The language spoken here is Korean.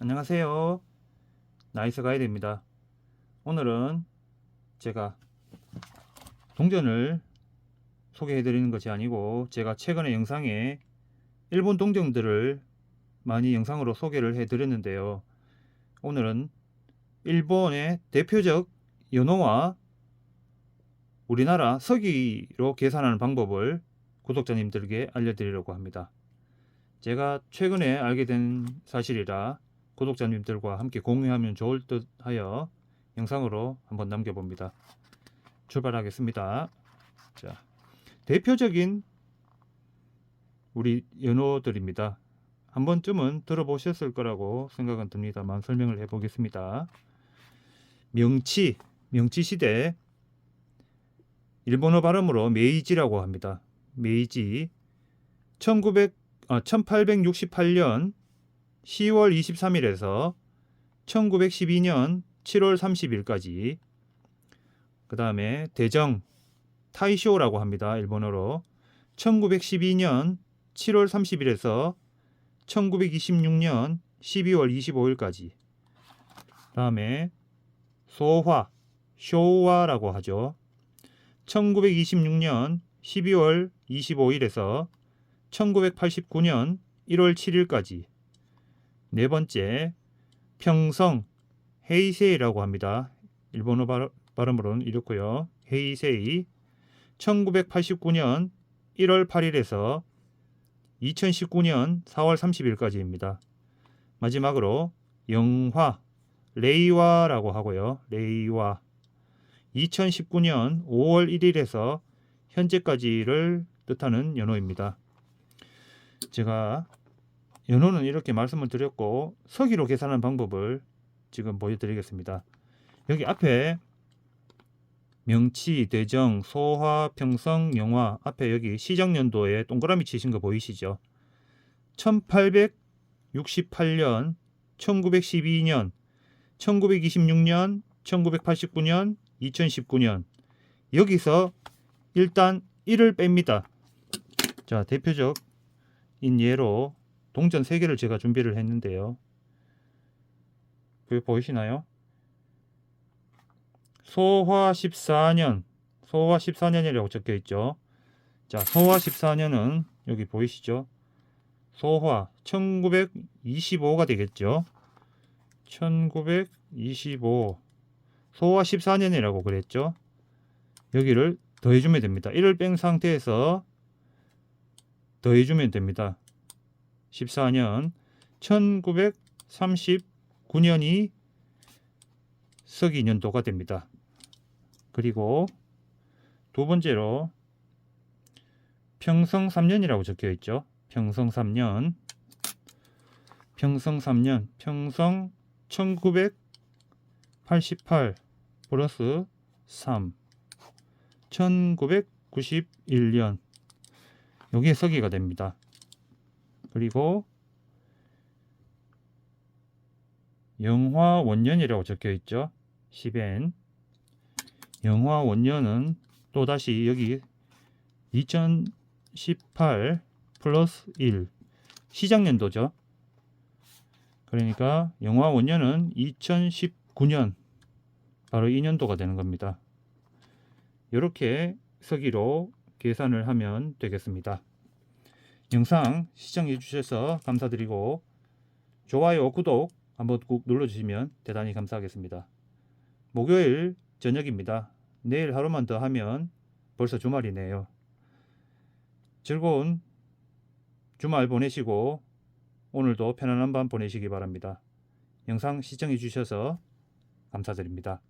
안녕하세요. 나이스 가이드입니다. 오늘은 제가 동전을 소개해 드리는 것이 아니고 제가 최근에 영상에 일본 동전들을 많이 영상으로 소개를 해 드렸는데요. 오늘은 일본의 대표적 연호와 우리나라 서기로 계산하는 방법을 구독자님들에게 알려드리려고 합니다. 제가 최근에 알게 된 사실이라 구독자님들과 함께 공유하면 좋을 듯 하여 영상으로 한번 남겨봅니다. 출발하겠습니다. 자, 대표적인 우리 연호들입니다. 한 번쯤은 들어보셨을 거라고 생각은 듭니다만 설명을 해보겠습니다. 명치, 명치 시대 일본어 발음으로 메이지라고 합니다. 메이지 1900, 아, 1868년 10월 23일에서 1912년 7월 30일까지 그 다음에 대정 타이쇼라고 합니다. 일본어로 1912년 7월 30일에서 1926년 12월 25일까지 다음에 소화 쇼와라고 하죠. 1926년 12월 25일에서 1989년 1월 7일까지 네 번째 평성 헤이세이라고 합니다. 일본어 발- 발음으로는 이렇고요. 헤이세이 1989년 1월 8일에서 2019년 4월 30일까지입니다. 마지막으로 영화 레이와라고 하고요. 레이와 2019년 5월 1일에서 현재까지를 뜻하는 연호입니다. 제가 연호는 이렇게 말씀을 드렸고 서기로 계산하는 방법을 지금 보여드리겠습니다. 여기 앞에 명치, 대정, 소화, 평성, 영화 앞에 여기 시정연도에 동그라미 치신 거 보이시죠? 1868년, 1912년, 1926년, 1989년, 2019년 여기서 일단 1을 뺍니다. 자 대표적인 예로 동전 3개를 제가 준비를 했는데요. 그 보이시나요? 소화 14년, 소화 14년이라고 적혀 있죠. 자, 소화 14년은 여기 보이시죠? 소화 1925가 되겠죠. 1925 소화 14년이라고 그랬죠. 여기를 더해주면 됩니다. 1을 뺀 상태에서 더해주면 됩니다. 14년 1939년이 서기 년도가 됩니다. 그리고 두 번째로 평성 3년이라고 적혀 있죠. 평성 3년 평성 3년 평성 1988 플러스 3 1991년 여기에 서기가 됩니다. 그리고 영화 원년이라고 적혀 있죠. 10엔 영화 원년은 또다시 여기 2018 플러스 1 시작년도죠. 그러니까 영화 원년은 2019년 바로 2년도가 되는 겁니다. 이렇게 서기로 계산을 하면 되겠습니다. 영상 시청해 주셔서 감사드리고 좋아요, 구독 한번 꾹 눌러주시면 대단히 감사하겠습니다. 목요일 저녁입니다. 내일 하루만 더 하면 벌써 주말이네요. 즐거운 주말 보내시고 오늘도 편안한 밤 보내시기 바랍니다. 영상 시청해 주셔서 감사드립니다.